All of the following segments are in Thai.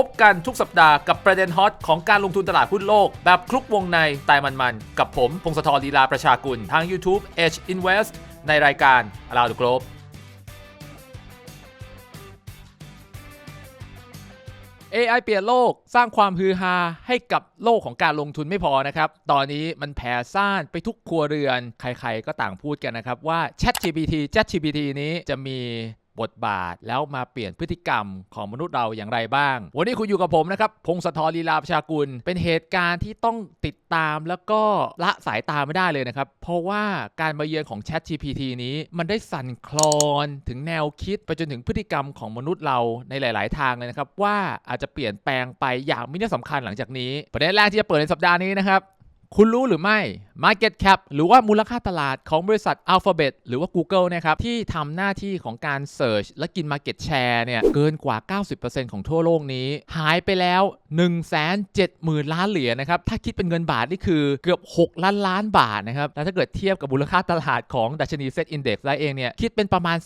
พบกันทุกสัปดาห์กับประเด็นฮอตของการลงทุนตลาดหุ้นโลก แบบคลุกวงในตายมันๆ กับผมพงศธรลีลาประชากุล ทาง YouTube Edge Invest ในรายการ Around the Globe AI เปลี่ยนโลกสร้างความฮือฮาให้กับโลกของการลงทุนไม่พอนะครับ ตอนนี้มันแผ่ซ่านไปทุกครัวเรือน ใครๆก็ต่างพูดกันนะครับว่า ChatGPT ChatGPT นี้จะมี บทบาท แล้วมาเปลี่ยนพฤติกรรมของมนุษย์เราอย่างไรบ้าง วันนี้คุณอยู่กับผมนะครับ พงศธรลีลาประชากุล เป็นเหตุการณ์ที่ต้องติดตามแล้วก็ละสายตาไม่ได้เลยนะครับ เพราะว่าการมาเยือนของ ChatGPT นี้มันได้สั่นคลอนถึงแนวคิดไปจนถึงพฤติกรรมของมนุษย์เราในหลาย ๆ ทางเลยนะครับว่าอาจจะเปลี่ยนแปลงไปอย่างมีนัยสำคัญหลังจากนี้ประเด็นแรกที่จะเปิดในสัปดาห์นี้นะครับ คุณรู้หรือไม่ Market Cap หรือว่ามูลค่าตลาดของบริษัท Alphabet หรือว่า Google นะครับที่ทำหน้าที่ของการ Search และกิน Market Share เนี่ยเกินกว่า 90%ของทั่วโลกนี้ หายไปแล้ว 170,000 ล้านเหรียญนะครับ ถ้าคิดเป็นเงินบาทนี่คือเกือบ 6 ล้านล้านบาทนะครับ แล้วถ้าเกิดเทียบกับมูลค่าตลาดของดัชนี Set Index ได้เองเนี่ยคิดเป็นประมาณ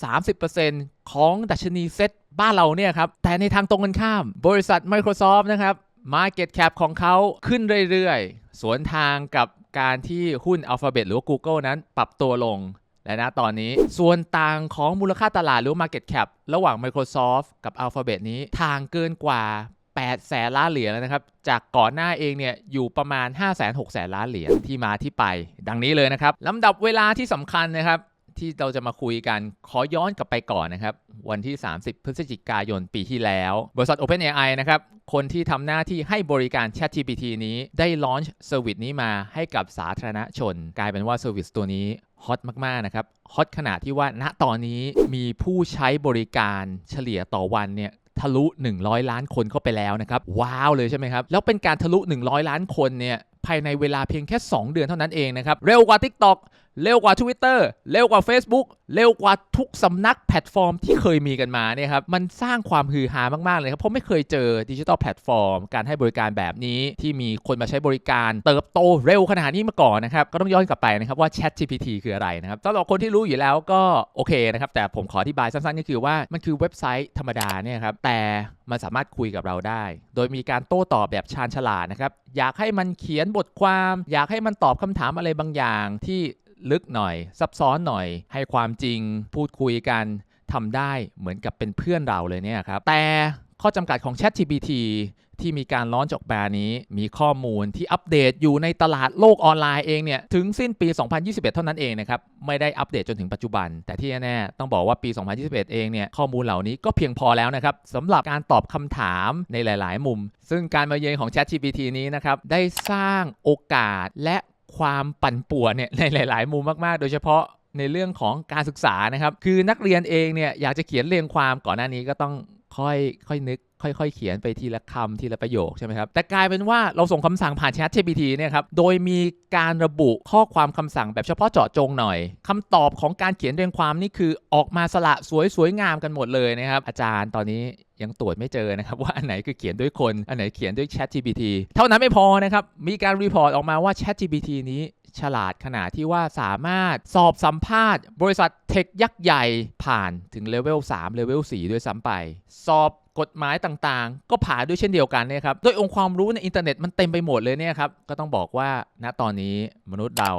30%ของดัชนี Set บ้านเราเนี่ยครับแต่ในทางตรงกันข้าม บริษัท Microsoft นะครับ Market Cap ของเขาขึ้นเรื่อยๆ สวนทางกับการที่หุ้น Alphabet หรือว่า Google นั้นปรับตัวลง และนะตอนนี้ส่วนต่างของมูลค่าตลาดหรือ Market Cap ระหว่าง Microsoft กับ Alphabet นี้ทางเกินกว่า 8 แสนล้านเหรียญแล้วนะครับ จากก่อนหน้าเองเนี่ยอยู่ประมาณ 5 6 0 0แสนล้านเหรียญที่มาที่ไป ดังนี้เลยนะครับลำดับเวลาที่สำคัญนะครับ ที่เราจะมาคุยกันขอย้อนกลับไปก่อนนะครับ วันที่ 30 พฤศจิกายนปีที่แล้ว บริษัท OpenAI นะครับ คนที่ทำหน้าที่ให้บริการ ChatGPT นี้ได้ลอนช์เซอร์วิสนี้มาให้กับสาธารณชน กลายเป็นว่าเซอร์วิสตัวนี้ฮอตมาก ๆ นะครับ ฮอตขนาดที่ว่าณตอนนี้มีผู้ใช้บริการเฉลี่ยต่อวันเนี่ยทะลุ 100 ล้านคนเข้าไปแล้วนะครับ ว้าวเลยใช่ไหมครับ แล้วเป็นการทะลุ 100 ล้านคนเนี่ยภายในเวลาเพียงแค่ 2 เดือนเท่านั้นเองนะครับ เร็วกว่า TikTok เร็วกว่า Twitter เร็วกว่า Facebook เร็วกว่าทุกสำนักแพลตฟอร์มที่เคยมีกันมาเนี่ยครับมันสร้างความฮือฮามากๆเลยครับเพราะไม่เคยเจอดิจิทัลแพลตฟอร์ม การให้บริการแบบนี้ที่มีคนมาใช้บริการ เติบโตเร็วขนาดนี้มาก่อนนะครับก็ต้องย้อนกลับไปนะครับว่า Chat GPT คืออะไรนะครับสำหรับคนที่รู้อยู่แล้วก็โอเคนะครับแต่ผมขออธิบายสั้นๆก็คือว่ามันคือเว็บไซต์ธรรมดาเนี่ยครับแต่มันสามารถคุยกับเราได้ โดยมีการโต้ตอบแบบชาญฉลาดนะครับอยากให้มันเขียนบทความ อยากให้มันตอบคำถามอะไรบางอย่างที่ ลึกหน่อย ซับซ้อนหน่อย ให้ความจริงพูดคุยกันทำได้เหมือนกับเป็นเพื่อนเราเลยเนี่ยครับ แต่ข้อจำกัดของ ChatGPT ที่มีการล้อนจอกแบรนี้ มีข้อมูลที่อัปเดตอยู่ในตลาดโลกออนไลน์เองเนี่ย ถึงสิ้นปี 2021 เท่านั้นเองนะครับ ไม่ได้อัปเดตจนถึงปัจจุบัน แต่ที่แน่ๆต้องบอกว่าปี 2021 เองเนี่ย ข้อมูลเหล่านี้ก็เพียงพอแล้วนะครับสำหรับการตอบคำถามในหลาย ๆ มุม ซึ่งการมาเยือนของ ChatGPT นี้นะครับ ได้สร้างโอกาสและ ความปั่นป่วนเนี่ยในหลาย ๆ มุมมาก ๆ โดยเฉพาะในเรื่องของการศึกษานะครับ คือนักเรียนเองเนี่ยอยากจะเขียนเรียงความก่อนหน้านี้ก็ต้องค่อยค่อยนึก ค่อยๆ เขียนไปทีละคำทีละประโยคใช่ไหมครับ แต่กลายเป็นว่าเราส่งคำสั่งผ่าน Chat GPT เนี่ยครับ โดยมีการระบุข้อความคำสั่งแบบเฉพาะเจาะจงหน่อยคำตอบของการเขียนเรียงความนี่คือออกมาสละสวยสวยงามกันหมดเลยนะครับ อาจารย์ตอนนี้ยังตรวจไม่เจอนะครับว่าอันไหนคือเขียนด้วยคน อันไหนเขียนด้วย Chat GPT เท่านั้นไม่พอนะครับ มีการรีพอร์ตออกมาว่า Chat GPT นี้ ฉลาดขนาดที่ว่าสามารถสอบสัมภาษณ์ บริษัทเทคยักษ์ใหญ่ผ่านถึงเลเวล3เลเวล4ด้วยซ้ำไป สอบกฎหมายต่างๆ ก็ผ่านด้วยเช่นเดียวกันเนี่ยครับด้วยองค์ความรู้ในอินเทอร์เน็ตมันเต็มไปหมดเลยเนี่ยครับก็ต้องบอกว่าณตอนนี้มนุษย์เรา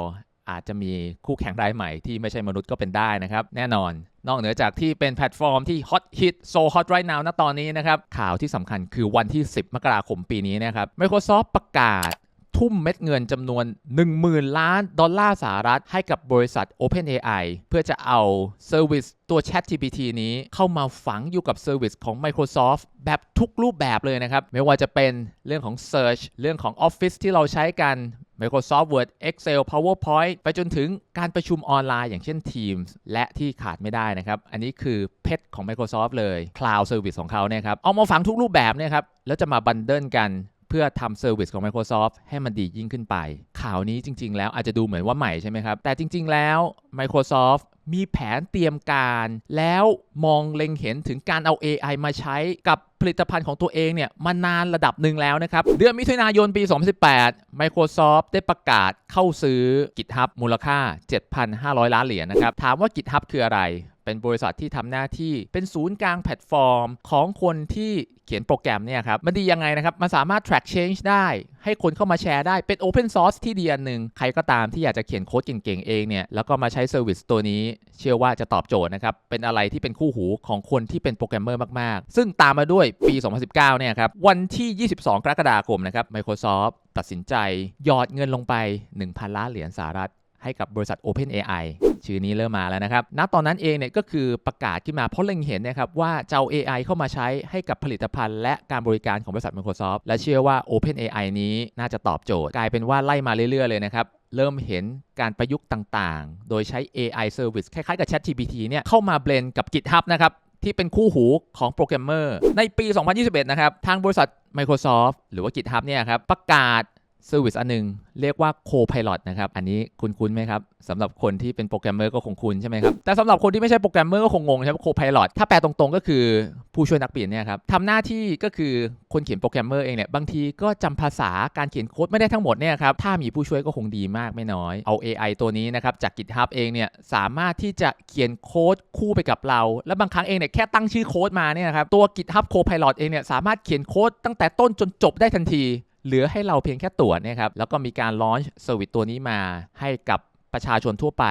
อาจจะมีคู่แข่งรายใหม่ที่ไม่ใช่มนุษย์ก็เป็นได้นะครับ แน่นอน นอกเหนือจากที่เป็นแพลตฟอร์มที่ฮอตฮิตโซฮอตไรนาวณตอนนี้นะครับ ข่าวที่สำคัญคือวันที่ 10 มกราคมปีนี้นะครับ Microsoft ประกาศ ทุ่มเม็ดเงินจำนวน 10,000 ล้านดอลลาร์สหรัฐ ให้กับบริษัท OpenAI เพื่อจะเอาเซอร์วิสตัว ChatGPT นี้เข้ามาฝังอยู่กับเซอร์วิสของ Microsoft แบบทุกรูปแบบเลยนะครับ ไม่ว่าจะเป็นเรื่องของ Search เรื่องของ Office ที่เราใช้กัน Microsoft Word Excel PowerPoint ไปจนถึงการประชุมออนไลน์อย่างเช่น Teams และที่ขาดไม่ได้นะครับ อันนี้คือเพชรของ Microsoft เลย Cloud Service ของเขาเนี่ยครับ เอามาฝังทุกรูปแบบเนี่ยครับ แล้วจะมาบันเดิลกัน เพื่อทำเซอร์วิสของ Microsoft ให้มันดียิ่งขึ้นไป ข่าวนี้จริง ๆ แล้วอาจจะดูเหมือนว่าใหม่ใช่ไหมครับ แต่จริง ๆ แล้ว Microsoft มีแผนเตรียมการ แล้วมองเล็งเห็นถึงการเอา AI มาใช้กับผลิตภัณฑ์ของตัวเองเนี่ยมานานระดับหนึ่งแล้วนะครับ เดือนมิถุนายนปี 2018 Microsoft ได้ประกาศเข้าซื้อ GitHub มูลค่า 7,500 ล้านเหรียญนะครับ ถามว่า GitHub คืออะไร เป็นบริษัทที่ทำหน้าที่เป็นศูนย์กลางแพลตฟอร์ม ของคนที่เขียนโปรแกรมเนี่ยครับ มันดียังไงนะครับ มันสามารถ track change ได้ ให้คนเข้ามาแชร์ได้เป็น open source ที่ดีอันหนึ่งใครก็ตามที่อยากจะเขียนโค้ดเก่งๆเองเนี่ย แล้วก็มาใช้เซอร์วิสตัวนี้ เชื่อว่าจะตอบโจทย์นะครับ เป็นอะไรที่เป็นคู่หูของคนที่เป็นโปรแกรมเมอร์มากๆ ซึ่งตามมาด้วยปี 2019 เนี่ยครับ วันที่ 22 กรกฎาคมนะครับ Microsoft ตัดสินใจหยอดเงินลงไป 1,000 ล้านเหรียญสหรัฐ ให้กับบริษัท OpenAI ชื่อนี้เริ่มมาแล้วนะครับ ณ ตอนนั้นเองเนี่ยก็คือประกาศขึ้นมาเพราะเล็งเห็นนะครับว่าจะเอา AI เข้ามาใช้ให้กับผลิตภัณฑ์ และการบริการของบริษัท Microsoft และเชื่อว่า OpenAI นี้น่าจะตอบโจทย์ กลายเป็นว่าไล่มาเรื่อย ๆ เลยนะครับเริ่มเห็นการประยุกต์ต่างๆ โดยใช้ AI Service คล้ายๆกับ ChatGPT เนี่ยเข้ามาเบลนกับ GitHub นะครับที่เป็นคู่หูของโปรแกรมเมอร์ในปี 2021 นะครับ ทางบริษัท Microsoft หรือว่า GitHub เนี่ยครับประกาศ เซอร์วิสอันหนึงเรียกว่า Copilot นะครับ อันนี้คุณคุ้นไหมครับสำหรับคนที่เป็นโปรแกรมเมอร์ก็คงคุ้นใช่ไหมครับ แต่สำหรับคนที่ไม่ใช่โปรแกรมเมอร์ก็คงงงใช่ไหม Copilot ถ้าแปลตรงๆ ก็คือผู้ช่วยนักเขียนเนี่ยครับทำหน้าที่ก็คือคนเขียนโปรแกรมเมอร์เองเนี่ยบางทีก็จำภาษาการเขียนโค้ดไม่ได้ทั้งหมดเนี่ยครับถ้ามีผู้ช่วยก็คงดีมากไม่น้อย เอา AI ตัวนี้นะครับจาก GitHub เองเนี่ยสามารถที่จะเขียนโค้ดคู่ไปกับเรา และบางครั้งเองเนี่ยแค่ตั้งชื่อโค้ดมาเนี่ยครับตัว GitHub Copilot เองเนี่ยสามารถเขียนโค้ดตั้งแต่ต้นจนจบได้ทันที เหลือให้เราเพียงแค่ตรวจเนี่ยครับแล้วก็มีการลอนช์เซอร์วิสตัวนี้มาให้กับประชาชนทั่วไป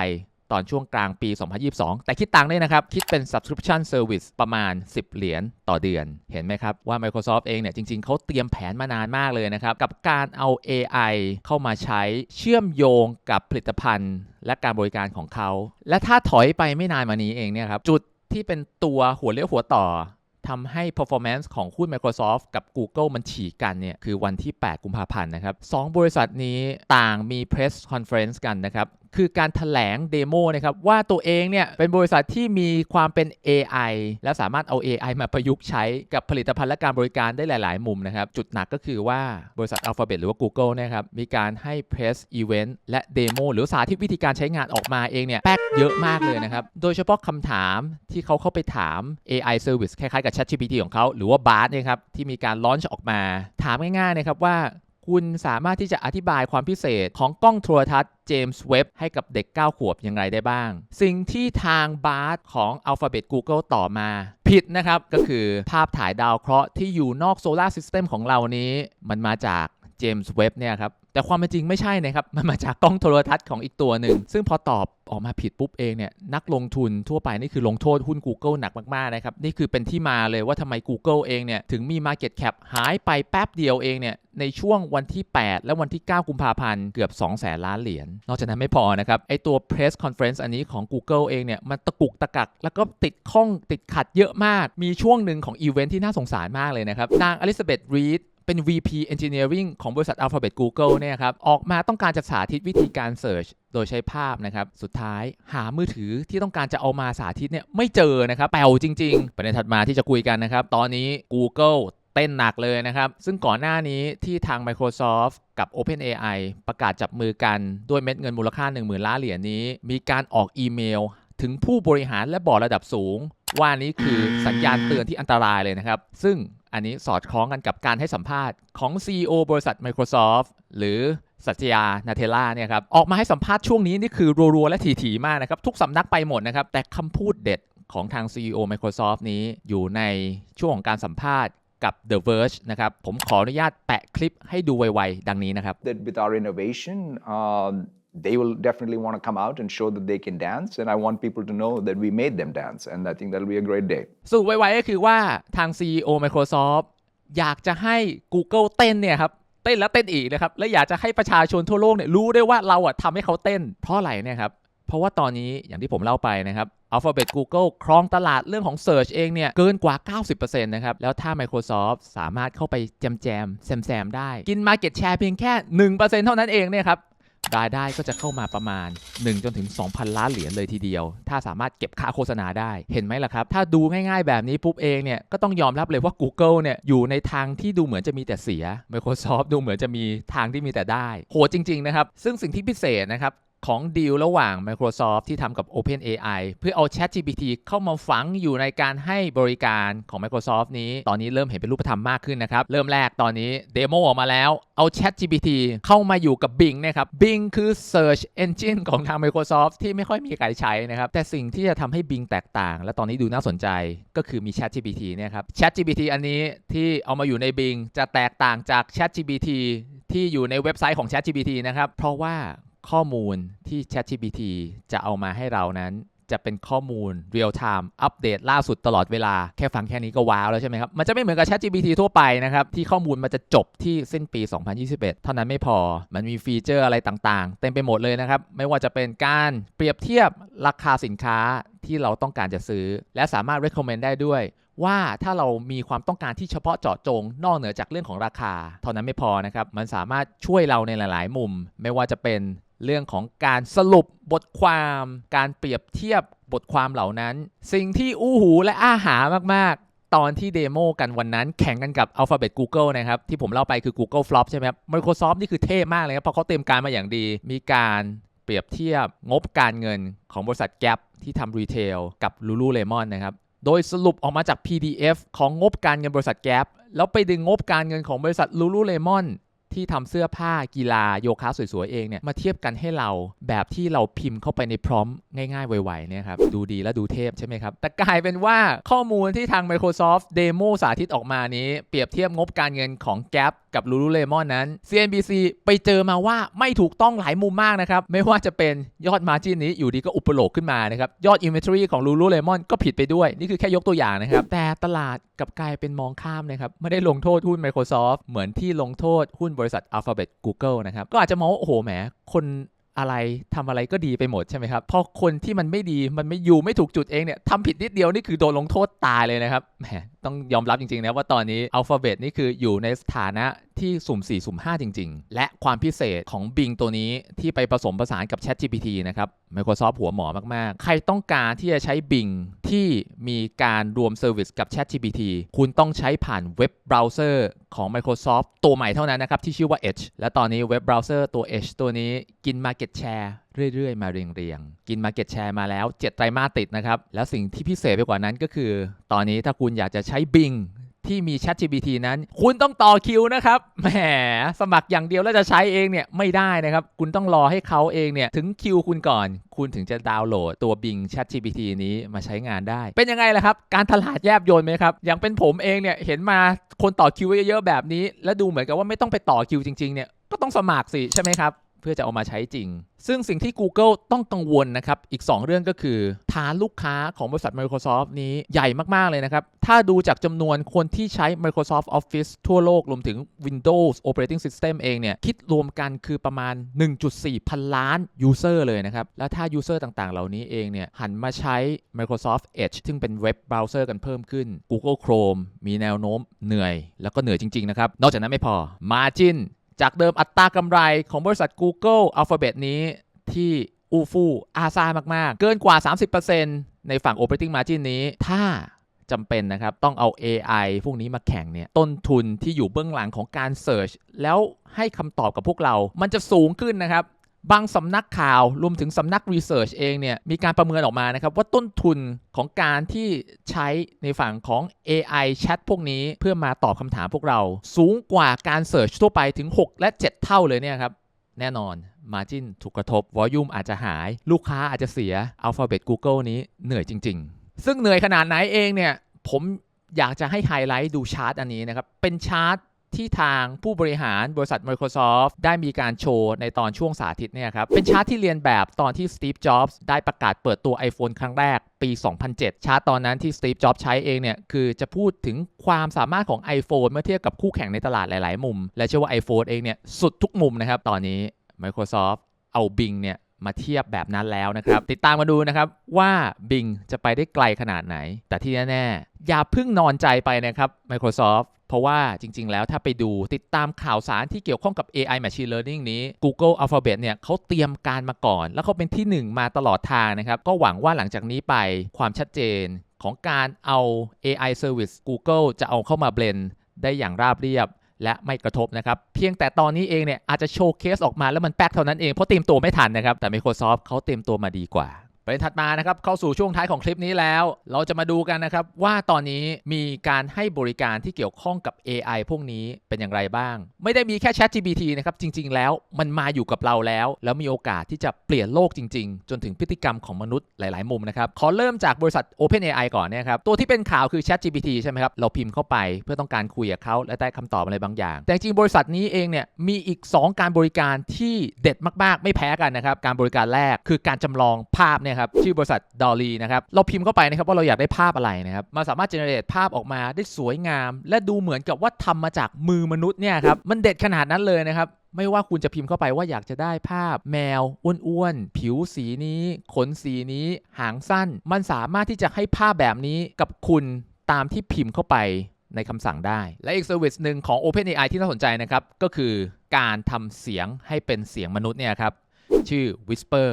ตอนช่วงกลางปี 2022 แต่คิดตังค์เนี่ยนะครับ คิดเป็น subscription service ประมาณ 10 เหรียญต่อเดือน เห็นไหมครับ ว่า Microsoft เองเนี่ย จริง ๆ เขาเตรียมแผนมานานมากเลยนะครับ กับการเอา AI เข้ามาใช้เชื่อมโยงกับผลิตภัณฑ์ และการบริการของเขา และถ้าถอยไปไม่นานมานี้เองเนี่ยครับ จุดที่เป็นตัวหัวเลี้ยวหัวต่อ ทำให้ performance ของหุ้น Microsoft กับ Google มันฉีกกันเนี่ยคือวันที่ 8 กุมภาพันธ์นะครับสองบริษัทนี้ต่างมี press conference กันนะครับ คือการถแถลงเดโมนะครับว่าตัวเองเนี่ยเป็นบริษัทที่มีความเป็น AI และสามารถเอา AI มาประยุกต์ใช้กับผลิตภัณฑ์และการบริการได้หลาย ๆ มุมนะครับ จุดหนักก็คือว่าบริษัท Alphabet หรือว่า Google นะครับมีการให้ press event และเดโมหรือสาธิตวิธีการใช้งานออกมาเองเนี่ยแป๊กเยอะมากเลยนะครับ โดยเฉพาะคำถามที่เขาเข้าไปถาม AI service คล้าย ๆ กับ ChatGPT ของเขาหรือว่า Bard เนี่ยครับที่มีการลอนช์ออกมา ถามง่าย ๆ นะครับว่า คุณสามารถที่จะอธิบายความพิเศษของกล้องโทรทัศน์เจมส์เว็บให้กับเด็ก 9 ขวบอย่างไรได้บ้าง สิ่งที่ทางบาร์ของ Alphabet Google ต่อมา ผิดนะครับ ก็คือภาพถ่ายดาวเคราะห์ที่อยู่นอกโซลาร์ซิสเต็มของเรานี้ มันมาจาก เจมส์เว็บเนี่ยครับแต่ความเป็นจริงไม่ใช่นะครับ มันมาจากกล้องโทรทัศน์ของอีกตัวหนึ่ง ซึ่งพอตอบออกมาผิดปุ๊บเองเนี่ยนักลงทุนทั่วไปนี่คือลงโทษหุ้น Google หนักมาก ๆ นะครับ นี่คือเป็นที่มาเลยว่าทำไม Google เองเนี่ยถึงมี Market Cap หายไปแป๊บเดียวเองเนี่ยในช่วงวันที่ 8 และวันที่ 9 กุมภาพันธ์เกือบ2แสนล้านเหรียญนอกจากนั้นไม่พอนะครับไอตัว Press Conference อันนี้ของ Google เองเนี่ยมันตะกุกตะกัก แล้วก็ติดข้องติดขัดเยอะมากมีช่วงหนึ่งของอีเวนท์ที่น่าสงสารมากเลยนะครับนางอลิซาเบธรีด เป็น VP Engineering ของบริษัท Alphabet Google เนี่ยครับ ออกมาต้องการจะสาธิตวิธีการ Search โดยใช้ภาพนะครับ สุดท้ายหามือถือที่ต้องการจะเอามาสาธิตเนี่ยไม่เจอนะครับแปลวจริงๆ ประเด็นถัดมาที่จะคุยกันนะครับ ตอนนี้ Google เต้นหนักเลยนะครับ ซึ่งก่อนหน้านี้ที่ทาง Microsoft กับ OpenAI ประกาศจับมือกันด้วยเม็ดเงินมูลค่า 10,000 ล้านเหรียญนี้ มีการออกอีเมลถึงผู้บริหารและบอร์ดระดับสูง ว่านี้คือสัญญาณเตือนที่อันตรายเลยนะครับ ซึ่งอันนี้สอดคล้องกันกับการให้สัมภาษณ์ของ CEO บริษัท Microsoft หรือสัจยานาเทล่าเนี่ยครับออกมาให้สัมภาษณ์ช่วงนี้นี่คือรัวๆและถี่ๆมากนะครับทุกสำนักไปหมดนะครับ แต่คำพูดเด็ดของทาง CEO Microsoft นี้อยู่ในช่วงของการสัมภาษณ์กับ The Verge นะครับ ผมขออนุญาตแปะคลิปให้ดูไวๆ ดังนี้นะครับ that with our innovation, um, they will definitely want to come out and show that they can dance. And I want people to know that we made them dance. And I think that'll be a great day. สรุปไวๆก็คือว่าทาง CEO Microsoft อยากจะให้ Google เต้นเนี่ยครับ เต้นแล้วเต้นอีกนะครับ และอยากจะให้ประชาชนทั่วโลกเนี่ยรู้ด้วยว่าเราอะทำให้เขาเต้น เพราะอะไรเนี่ยครับ เพราะว่าตอนนี้อย่างที่ผมเล่าไปนะครับ Alphabet Google ครองตลาดเรื่องของ Search เองเนี่ย เกินกว่า 90%นะครับ แล้วถ้า Microsoft สามารถเข้าไปแจมแจมแซมแซมได้ กิน Market Share เพียงแค่ 1%เท่านั้นเองเนี่ยครับ รายได้ก็จะเข้ามาประมาณ 1 จนถึง 2,000 ล้านเหรียญเลยทีเดียว ถ้าสามารถเก็บค่าโฆษณาได้ เห็นไหมล่ะครับ ถ้าดูง่ายๆแบบนี้ปุ๊บเองเนี่ย ก็ต้องยอมรับเลยว่า Google เนี่ย อยู่ในทางที่ดูเหมือนจะมีแต่เสีย Microsoft ดูเหมือนจะมีทางที่มีแต่ได้ โห จริง ๆ นะครับ ซึ่งสิ่งที่พิเศษนะครับ ของดีลระหว่าง Microsoft ที่ทำกับ OpenAI เพื่อเอา ChatGPT เข้ามาฝังอยู่ในการให้บริการของ Microsoft นี้ ตอนนี้เริ่มเห็นเป็นรูปธรรมมากขึ้นนะครับ เริ่มแรกตอนนี้เดโมออกมาแล้วเอา ChatGPT เข้ามาอยู่กับ Bing นะครับ Bing คือ Search Engine ของทาง Microsoft ที่ไม่ค่อยมีใครใช้นะครับ แต่สิ่งที่จะทำให้ Bing แตกต่าง และตอนนี้ดูน่าสนใจก็คือมี ChatGPT เนี่ยครับ ChatGPT อันนี้ที่เอามาอยู่ใน Bing จะแตกต่างจาก ChatGPT ที่อยู่ในเว็บไซต์ของ ChatGPT นะครับเพราะว่า ข้อมูลที่ ChatGPT จะเอามาให้เรานั้น จะเป็นข้อมูล real time อัปเดตล่าสุดตลอดเวลาแค่ฟังแค่นี้ก็ว้าวแล้วใช่ไหมครับ มันจะไม่เหมือนกับ ChatGPT ทั่วไปนะครับ ที่ข้อมูลมันจะจบที่สิ้นปี 2021 เท่านั้นไม่พอมันมีฟีเจอร์อะไรต่างๆ เต็มไปหมดเลยนะครับ ไม่ว่าจะเป็นการเปรียบเทียบราคาสินค้าที่เราต้องการจะซื้อ และสามารถ recommend ได้ด้วยว่าถ้าเรามีความต้องการที่เฉพาะเจาะจง นอกเหนือจากเรื่องของราคา เท่านั้นไม่พอนะครับ มันสามารถช่วยเราในหลาย ๆ มุม ไม่ว่าจะเป็น เรื่องของการสรุปบทความการเปรียบเทียบบทความเหล่านั้น สิ่งที่อู้หูและอาหามากๆ ตอนที่เดโมกันวันนั้นแข่งกันกับ Alphabet Google นะครับ ที่ผมเล่าไปคือ Google Flop ใช่ไหมครับ Microsoft นี่คือเท่มากเลยครับ เพราะเขาเตรียมการมาอย่างดี มีการเปรียบเทียบงบการเงินของบริษัท Gap ที่ทำรีเทลกับ Lululemon นะครับโดยสรุปออกมาจาก PDF ของงบการเงินบริษัท Gap แล้วไปดึงงบการเงินของบริษัท Lululemon ที่ทำเสื้อผ้ากีฬาโยคะสวยๆเองเนี่ยมาเทียบกันให้เราแบบที่เราพิมพ์เข้าไปในพร้อมง่ายๆ ไวๆเนี่ยครับดูดีและดูเทพใช่ไหมครับ แต่กลายเป็นว่าข้อมูลที่ทาง Microsoft เดโมสาธิตออกมานี้ เปรียบเทียบงบการเงินของ Gap กับ Lululemon นั้น CNBC ไปเจอมาว่าไม่ถูกต้องหลายมุมมากนะครับ ไม่ว่าจะเป็นยอดมาจินนี้อยู่ดีก็อุปโลกขึ้นมานะครับ ยอด Inventory ของ Lululemon ก็ผิดไปด้วย นี่คือแค่ยกตัวอย่างนะครับ แต่ตลาดกับกลายเป็นมองข้ามนะครับไม่ได้ลงโทษหุ้น Microsoft เหมือนที่ลงโทษหุ้นบริษัท Alphabet Google นะครับ ก็อาจจะมองว่าโอ้โหแหมคนอะไรทำอะไรก็ดีไปหมดใช่ไหมครับ พอคนที่มันไม่ดีมันไม่อยู่ไม่ถูกจุดเองเนี่ยทำผิดนิดเดียวนี่คือโดนลงโทษตายเลยนะครับแหมต้องยอมรับจริงๆนะว่าตอนนี้ Alphabet นี่คืออยู่ในสถานะที่สุ่ม 4 สุ่ม 5 จริง ๆ และความพิเศษของ Bing ตัวนี้ที่ไปผสมผสานกับ ChatGPT นะครับ Microsoft หัวหมอมากๆ ใครต้องการที่จะใช้ Bing ที่มีการรวมเซอร์วิสกับ ChatGPT คุณต้องใช้ผ่านเว็บเบราว์เซอร์ของ Microsoft ตัวใหม่เท่านั้นนะครับ ที่ชื่อว่า Edge และตอนนี้เว็บเบราว์เซอร์ตัว Edge ตัวนี้กิน Market Share เรื่อยๆ มาเรียงๆ กิน Market Share มาแล้ว 7 ไตรมาสติดนะครับ แล้วสิ่งที่พิเศษไปกว่านั้นก็คือ ตอนนี้ถ้าคุณอยากจะใช้ Bing ที่มี ChatGPT นั้น คุณต้องต่อคิวนะครับแหมสมัครอย่างเดียวแล้วจะใช้เองเนี่ยไม่ได้นะครับ คุณต้องรอให้เขาเองเนี่ยถึงคิวคุณก่อน คุณถึงจะดาวน์โหลดตัว Bing ChatGPT นี้มาใช้งานได้ เป็นยังไงล่ะครับ การตลาดแยบยนไหมครับ อย่างเป็นผมเองเนี่ยเห็นมาคนต่อคิวเยอะๆแบบนี้ แล้วดูเหมือนกับว่าไม่ต้องไปต่อคิวจริงๆเนี่ยก็ต้องสมัครสิใช่ไหมครับ เพื่อจะเอามาใช้จริง ซึ่งสิ่งที่ Google ต้องกังวลนะครับ อีก 2 เรื่องก็คือ ฐานลูกค้าของบริษัท Microsoft นี้ใหญ่มาก ๆ เลยนะครับ ถ้าดูจากจำนวนคนที่ใช้ Microsoft Office ทั่วโลก รวมถึง Windows Operating System เองเนี่ย คิดรวมกันคือประมาณ 1.4 พันล้าน user เลยนะครับ แล้วถ้า user ต่างๆ เหล่านี้เองเนี่ย หันมาใช้ Microsoft Edge ซึ่งเป็นเว็บเบราว์เซอร์กันเพิ่มขึ้น Google Chrome มีแนวโน้มเหนื่อย แล้วก็เหนื่อยจริง ๆ นะครับ นอกจากนั้นไม่พอ Margin จากเดิมอัตรากำไรของบริษัท Google Alphabet นี้ที่อูฟูอาซามาก ๆ เกินกว่า 30%ในฝั่ง Operating Margin นี้ ถ้าจำเป็นนะครับ ต้องเอา AI พวกนี้มาแข่งเนี่ย ต้นทุนที่อยู่เบื้องหลังของการ Search แล้วให้คำตอบกับพวกเรา มันจะสูงขึ้นนะครับ บางสำนักข่าวรวมถึงสำนัก Research เองเนี่ยมีการประเมินออกมานะครับ ว่าต้นทุนของการที่ใช้ในฝั่งของ AI Chat พวกนี้เพื่อมาตอบคำถามพวกเรา สูงกว่าการ Search ทั่วไปถึง 6 และ 7 เท่าเลยเนี่ยครับ แน่นอน Margin ถูกกระทบ Volume อาจจะหาย ลูกค้าอาจจะเสีย Alphabet Google นี้เหนื่อยจริง ๆ ซึ่งเหนื่อยขนาดไหนเองเนี่ยผมอยากจะให้ไฮไลท์ดูชาร์ตอันนี้นะครับเป็นชาร์ต ที่ทางผู้บริหารบริษัท Microsoft ได้มีการโชว์ในตอนช่วงสาธิตเนี่ยครับ เป็นชาร์ตที่เรียนแบบตอนที่ Steve Jobs ได้ประกาศเปิดตัว iPhone ครั้งแรกปี 2007 ชาร์ตตอนนั้นที่ Steve Jobs ใช้เองเนี่ย คือจะพูดถึงความสามารถของ iPhone เมื่อเทียบกับคู่แข่งในตลาดหลาย ๆ มุม และเชื่อว่า iPhone เองเนี่ยสุดทุกมุมนะครับ ตอนนี้ Microsoft เอา Bing เนี่ย มาเทียบแบบนั้นแล้วนะครับ ติดตามมาดูนะครับว่า Bing จะไปได้ไกลขนาดไหน แต่ที่แน่ๆ อย่าเพิ่งนอนใจไปนะครับ Microsoft เพราะว่าจริง ๆ แล้วถ้าไปดูติดตามข่าวสารที่เกี่ยวข้องกับ AI Machine Learning นี้ Google Alphabet เนี่ยเขาเตรียมการมาก่อน แล้วเขาเป็นที่ 1 มาตลอดทางนะครับ ก็หวังว่าหลังจากนี้ไปความชัดเจนของการเอา AI Service Google จะเอาเข้ามาเบลนได้อย่างราบเรียบ และไม่กระทบนะครับ เพียงแต่ตอนนี้เองเนี่ยอาจจะโชว์เคสออกมาแล้วมันแป๊กเท่านั้นเองเพราะเตรียมตัวไม่ทันนะครับแต่ Microsoft เขาเตรียมตัวมาดีกว่า ประเด็นถัดมานะครับเข้าสู่ช่วงท้ายของคลิปนี้แล้ว เราจะมาดูกันนะครับว่าตอนนี้มีการให้บริการที่เกี่ยวข้องกับ AI พวกนี้เป็นอย่างไรบ้าง ไม่ได้มีแค่ ChatGPT นะครับจริง ๆ แล้วมันมาอยู่กับเราแล้ว แล้วมีโอกาสที่จะเปลี่ยนโลกจริง ๆ จนถึงพฤติกรรมของมนุษย์หลาย ๆ มุมนะครับขอเริ่มจากบริษัท OpenAI ก่อนนะครับตัวที่เป็นข่าวคือ ChatGPT ใช่ไหมครับเราพิมพ์เข้าไปเพื่อต้องการคุยกับเขาและได้คำตอบอะไรบางอย่าง แต่จริงๆบริษัทนี้เองเนี่ยมีอีก 2 การบริการที่เด็ดมาก ๆ ไม่แพ้กันนะครับการบริการแรกคือการจำลองภาพเนี่ยครับชื่อบริษัท Dolly นะครับเราพิมพ์เข้าไปนะครับว่าเราอยากได้ภาพอะไรนะครับมันสามารถเจเนเรตภาพออกมาได้สวยงาม และดูเหมือนกับว่าทำมาจากมือมนุษย์เนี่ยครับมันเด็ดขนาดนั้นเลยนะครับไม่ว่าคุณจะพิมพ์เข้าไปว่าอยากจะได้ภาพแมวอ้วนๆ ผิวสีนี้ ขนสีนี้ หางสั้น มันสามารถที่จะให้ภาพแบบนี้กับคุณตามที่พิมพ์เข้าไปในคำสั่งได้ และอีกเซอร์วิสหนึ่งของ OpenAI ที่น่าสนใจนะครับ ก็คือการทำเสียงให้เป็นเสียงมนุษย์เนี่ยครับ ชื่อ Whisper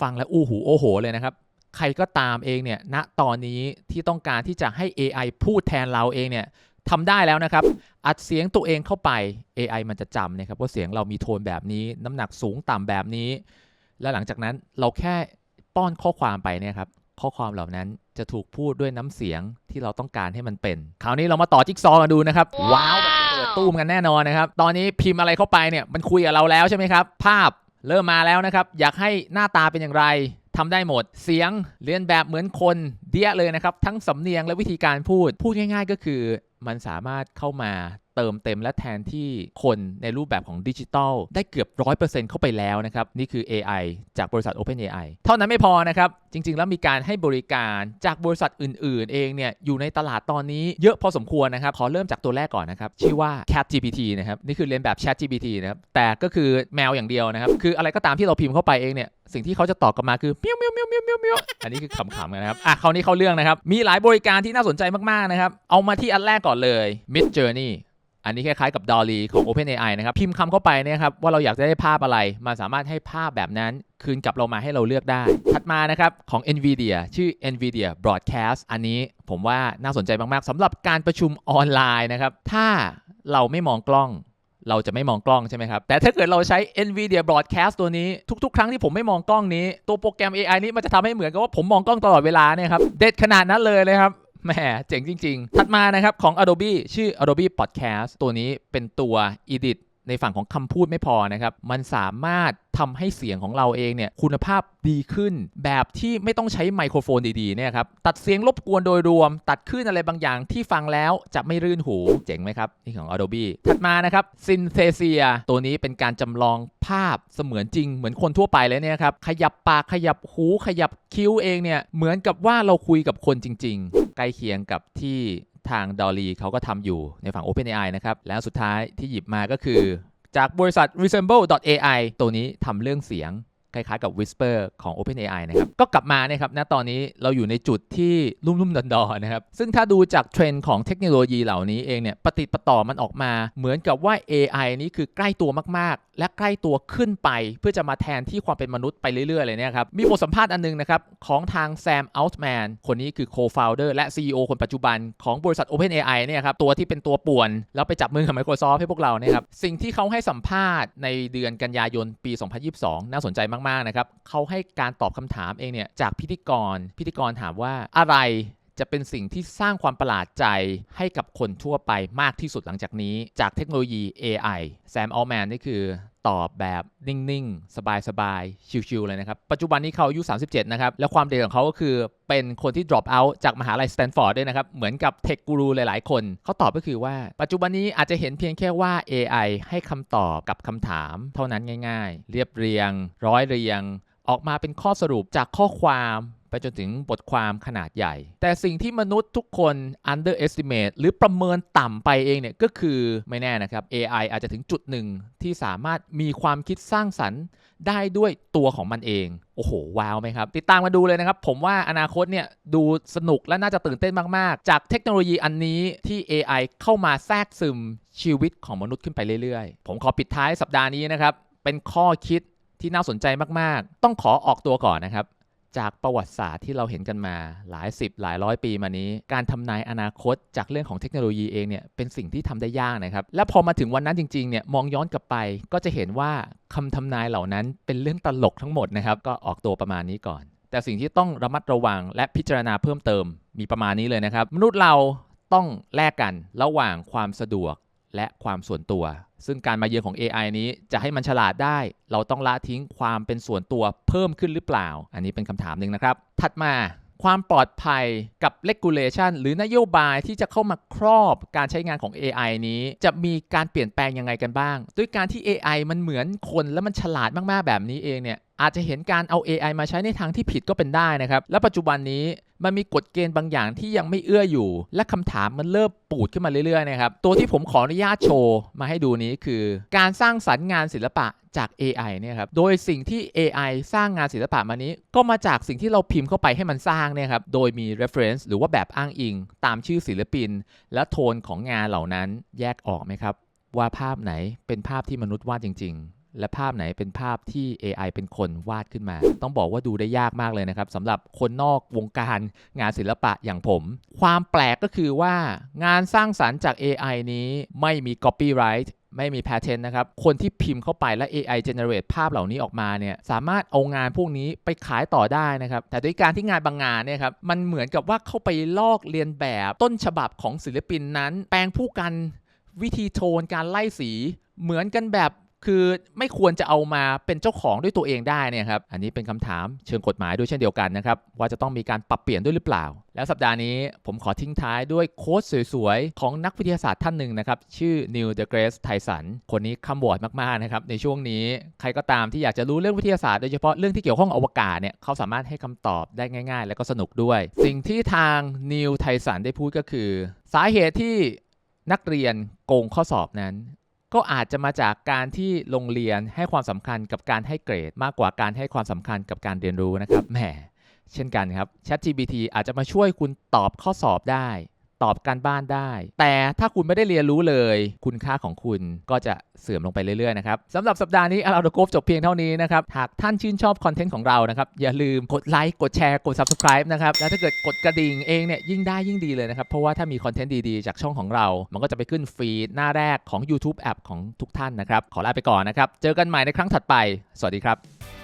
ฟังแล้วอู้หูโอ้โหเลยนะครับ ใครก็ตามเองเนี่ยณตอนนี้ที่ต้องการที่จะให้ AI พูดแทนเราเองเนี่ยทำได้แล้วนะครับ อัดเสียงตัวเองเข้าไป AI มันจะจำนะครับว่าเสียงเรามีโทนแบบนี้ น้ำหนักสูงต่ำแบบนี้ แล้วหลังจากนั้นเราแค่ป้อนข้อความไปเนี่ยครับข้อความเหล่านั้นจะถูกพูดด้วยน้ำเสียงที่เราต้องการให้มันเป็น คราวนี้เรามาต่อจิ๊กซอว์กันดูนะครับ ว้าวแบบเปิดตู้มกันแน่นอนนะครับ ตอนนี้พิมพ์อะไรเข้าไปเนี่ยมันคุยกับเราแล้วใช่ไหมครับ ภาพ เริ่มมาแล้วนะครับ อยากให้หน้าตาเป็นอย่างไรทำได้หมด เสียงเรียนแบบเหมือนคนเดียเลยนะครับ ทั้งสำเนียงและวิธีการพูด พูดง่าย ๆ ก็คือ มันสามารถเข้ามา เติมเต็มและแทนที่คนในรูปแบบของดิจิทัลได้เกือบ 100%เข้าไปแล้วนะครับ นี่คือ AI จากบริษัท OpenAI เท่านั้นไม่พอนะครับ จริง ๆ แล้วมีการให้บริการจากบริษัทอื่น ๆ เองเนี่ยอยู่ในตลาดตอนนี้เยอะพอสมควรนะครับ ขอเริ่มจากตัวแรกก่อนนะครับ ชื่อว่า ChatGPT นะครับ นี่คือเรียนแบบ ChatGPT นะครับ แต่ก็คือแมวอย่างเดียวนะครับ คืออะไรก็ตามที่เราพิมพ์เข้าไปเองเนี่ยสิ่งที่เขาจะตอบกลับมาคือเมียวเมียวเมียวเมียวเมียวเมียวอันนี้คือขำๆกันนะครับ อะคราวนี้เข้าเรื่องนะครับ มีหลายบริการที่น่าสนใจมากๆนะครับ เอามาที่อันแรกก่อนเลย Mid Journey อันนี้คล้ายๆกับ Dolly ของ OpenAI นะครับพิมพ์คำเข้าไปเนี่ยครับว่าเราอยากจะได้ภาพอะไร มันสามารถให้ภาพแบบนั้นคืนกลับเรามาให้เราเลือกได้ ถัดมานะครับของ NVIDIA ชื่อ NVIDIA Broadcast อันนี้ผมว่าน่าสนใจมากๆสำหรับการประชุมออนไลน์นะครับถ้าเราไม่มองกล้องเราจะไม่มองกล้องใช่ไหมครับ แต่ถ้าเกิดเราใช้ NVIDIA Broadcast ตัวนี้ ทุกๆ ครั้งที่ผมไม่มองกล้องนี้ ตัวโปรแกรม AI นี้มันจะทำให้เหมือนกับว่าผมมองกล้องตลอดเวลาเนี่ยครับ เด็ดขนาดนั้นเลยเลยครับ แหมเจ๋งจริง ๆ ถัดมานะครับของ Adobe ชื่อ Adobe Podcast ตัวนี้เป็นตัว Edit ในฝั่งของคำพูดไม่พอนะครับ มันสามารถทำให้เสียงของเราเองเนี่ยคุณภาพดีขึ้น แบบที่ไม่ต้องใช้ไมโครโฟนดีๆเนี่ยครับ ตัดเสียงรบกวนโดยรวม ตัดคลื่นอะไรบางอย่างที่ฟังแล้วจะไม่รื่นหู เจ๋งไหมครับ นี่ของ Adobe ถัดมานะครับ Synthesia ตัวนี้เป็นการจำลองภาพเสมือนจริง เหมือนคนทั่วไปเลยเนี่ยครับ ขยับปากขยับหูขยับคิ้วเองเนี่ยเหมือนกับว่าเราคุยกับคนจริง ๆ ใกล้เคียงกับที่ทางดอลีเขาก็ทำอยู่ในฝั่ง OpenAI นะครับ แล้วสุดท้ายที่หยิบมาก็คือ จากบริษัท resemble.ai ตัวนี้ทำเรื่องเสียง คล้ายๆกับ Whisper ของ OpenAI นะครับ ก็กลับมาเนี่ยครับณตอนนี้เราอยู่ในจุดที่ลุ่มๆดอนๆนะครับ ซึ่งถ้าดูจากเทรนด์ของเทคโนโลยีเหล่านี้เองเนี่ยปฏิปต่อมันออกมา เหมือนกับว่า AI นี้คือใกล้ตัวมากๆ และใกล้ตัวขึ้นไป เพื่อจะมาแทนที่ความเป็นมนุษย์ไปเรื่อยๆเลยเนี่ยครับ มีบทสัมภาษณ์อันนึงนะครับ ของทางแซมอัลต์แมนคนนี้คือ co-founder และ CEO คนปัจจุบันของบริษัท OpenAI เนี่ยครับตัวที่เป็นตัวป่วน แล้วไปจับมือกับ Microsoft ให้พวกเราเนี่ยครับสิ่งที่เขาให้สัมภาษณ์ในเดือนกันยายนปี 2022 น่าสนใจมากๆนะครับเขาให้การตอบคำถามเองเนี่ยจากพิธีกรพิธีกรถามว่าอะไร จะเป็นสิ่งที่สร้างความประหลาดใจให้กับคนทั่วไปมากที่สุดหลังจากนี้ จากเทคโนโลยี AI แซมอัลแมนนี่คือตอบแบบนิ่ง ๆ สบาย ๆ ชิว ๆ เลยนะครับ ปัจจุบันนี้เขาอายุ 37 นะครับ แล้วความเด่นของเขาก็คือเป็นคนที่ drop out จากมหาลัยสแตนฟอร์ดด้วยนะครับ เหมือนกับเทคกูรูหลาย ๆ คน เขาตอบก็คือว่า ปัจจุบันนี้อาจจะเห็นเพียงแค่ว่า AI ให้คำตอบกับคำถาม เท่านั้นง่าย ๆ เรียบเรียง ร้อยเรียง ออกมาเป็นข้อสรุปจากข้อความ ไปจนถึงบทความขนาดใหญ่ แต่สิ่งที่มนุษย์ทุกคน underestimate หรือประเมินต่ำไปเองเนี่ยก็คือไม่แน่นะครับ AI อาจจะถึงจุดหนึ่งที่สามารถมีความคิดสร้างสรรค์ได้ด้วยตัวของมันเอง โอ้โห ว้าวไหมครับ ติดตามมาดูเลยนะครับ ผมว่าอนาคตเนี่ยดูสนุกและน่าจะตื่นเต้นมาก ๆ จากเทคโนโลยีอันนี้ที่ AI เข้ามาแทรกซึมชีวิตของมนุษย์ขึ้นไปเรื่อย ๆ ผมขอปิดท้ายสัปดาห์นี้นะครับ เป็นข้อคิดที่น่าสนใจมาก ๆ ต้องขอออกตัวก่อนนะครับ จากประวัติศาสตร์ที่เราเห็นกันมาหลายสิบหลายร้อยปีมานี้ การทำนายอนาคตจากเรื่องของเทคโนโลยีเองเนี่ยเป็นสิ่งที่ทำได้ยากนะครับ และพอมาถึงวันนั้นจริงๆเนี่ยมองย้อนกลับไป ก็จะเห็นว่าคำทำนายเหล่านั้นเป็นเรื่องตลกทั้งหมดนะครับ ก็ออกตัวประมาณนี้ก่อน แต่สิ่งที่ต้องระมัดระวังและพิจารณาเพิ่มเติมมีประมาณนี้เลยนะครับ มนุษย์เราต้องแลกกันระหว่างความสะดวก และความส่วนตัว ซึ่งการมาเยือนของ AI นี้จะให้มันฉลาดได้ เราต้องละทิ้งความเป็นส่วนตัวเพิ่มขึ้นหรือเปล่า อันนี้เป็นคำถามหนึ่งนะครับ ถัดมาความปลอดภัยกับ regulation หรือนโยบายที่จะเข้ามาครอบการใช้งานของ AI นี้ จะมีการเปลี่ยนแปลงยังไงกันบ้าง ด้วยการที่ AI มันเหมือนคนและมันฉลาดมาก ๆ แบบนี้เองเนี่ยอาจจะเห็นการเอา AI มาใช้ในทางที่ผิดก็เป็นได้นะครับ และปัจจุบันนี้ มันมีกฎเกณฑ์บางอย่างที่ยังไม่เอื้ออยู่ และคำถามมันเริ่มปูดขึ้นมาเรื่อยๆนะครับ ตัวที่ผมขออนุญาตโชว์มาให้ดูนี้คือ การสร้างสรรค์งานศิลปะจาก AI เนี่ยครับ โดยสิ่งที่ AI สร้างงานศิลปะมานี้ ก็มาจากสิ่งที่เราพิมพ์เข้าไปให้มันสร้างเนี่ยครับ โดยมี reference หรือว่าแบบอ้างอิง ตามชื่อศิลปิน และโทนของงานเหล่านั้นแยกออกไหมครับ ว่าภาพไหนเป็นภาพที่มนุษย์วาดจริง ๆ และภาพไหนเป็นภาพที่ AI เป็นคนวาดขึ้นมา ต้องบอกว่าดูได้ยากมากเลยนะครับสำหรับคนนอกวงการงานศิลปะอย่างผม ความแปลกก็คือว่างานสร้างสรรค์จาก AI นี้ไม่มี copyright ไม่มี patent นะครับ คนที่พิมพ์เข้าไปและ AI generate ภาพเหล่านี้ออกมาเนี่ยสามารถเอางานพวกนี้ไปขายต่อได้นะครับ แต่ด้วยการที่งานบางงานเนี่ยครับมันเหมือนกับว่าเข้าไปลอกเลียนแบบต้นฉบับของศิลปินนั้น แปลงผู้กันวิธีโทนการไล่สีเหมือนกันแบบ คือไม่ควรจะเอามาเป็นเจ้าของด้วยตัวเองได้เนี่ยครับ อันนี้เป็นคำถามเชิงกฎหมายด้วยเช่นเดียวกันนะครับ ว่าจะต้องมีการปรับเปลี่ยนด้วยหรือเปล่า แล้วสัปดาห์นี้ผมขอทิ้งท้ายด้วยโค้ดสวยๆ ของนักวิทยาศาสตร์ท่านหนึ่งนะครับ ชื่อ Neil deGrasse Tyson คนนี้คำวอร์ดมากๆนะครับ ในช่วงนี้ใครก็ตามที่อยากจะรู้เรื่องวิทยาศาสตร์โดยเฉพาะเรื่องที่เกี่ยวข้องอวกาศเนี่ยเขาสามารถให้คำตอบได้ง่าย ๆ และก็สนุกด้วย สิ่งที่ทาง Neil Tyson ได้พูดก็คือ สาเหตุที่นักเรียนโกงข้อสอบนั้น ก็อาจจะมาจากการที่โรงเรียนให้ความสำคัญกับการให้เกรด มากกว่าการให้ความสำคัญกับการเรียนรู้นะครับแหมเช่นกันครับ ChatGPT อาจจะมาช่วยคุณตอบข้อสอบได้ ตอบการบ้านได้ แต่ถ้าคุณไม่ได้เรียนรู้เลย คุณค่าของคุณก็จะเสื่อมลงไปเรื่อยๆนะครับสำหรับสัปดาห์นี้อาราโดโกฟจบเพียงเท่านี้นะครับหากท่านชื่นชอบคอนเทนต์ของเรานะครับอย่าลืมกดไลค์กดแชร์กด Subscribe นะครับแล้วถ้าเกิดกดกระดิ่งเองเนี่ยยิ่งได้ยิ่งดีเลยนะครับเพราะว่าถ้ามีคอนเทนต์ดีๆจากช่องของเรา มันก็จะไปขึ้นฟีดหน้าแรกของ YouTube App ของทุกท่านนะครับขอลาไปก่อนนะครับเจอกันใหม่ในครั้งถัดไป สวัสดีครับ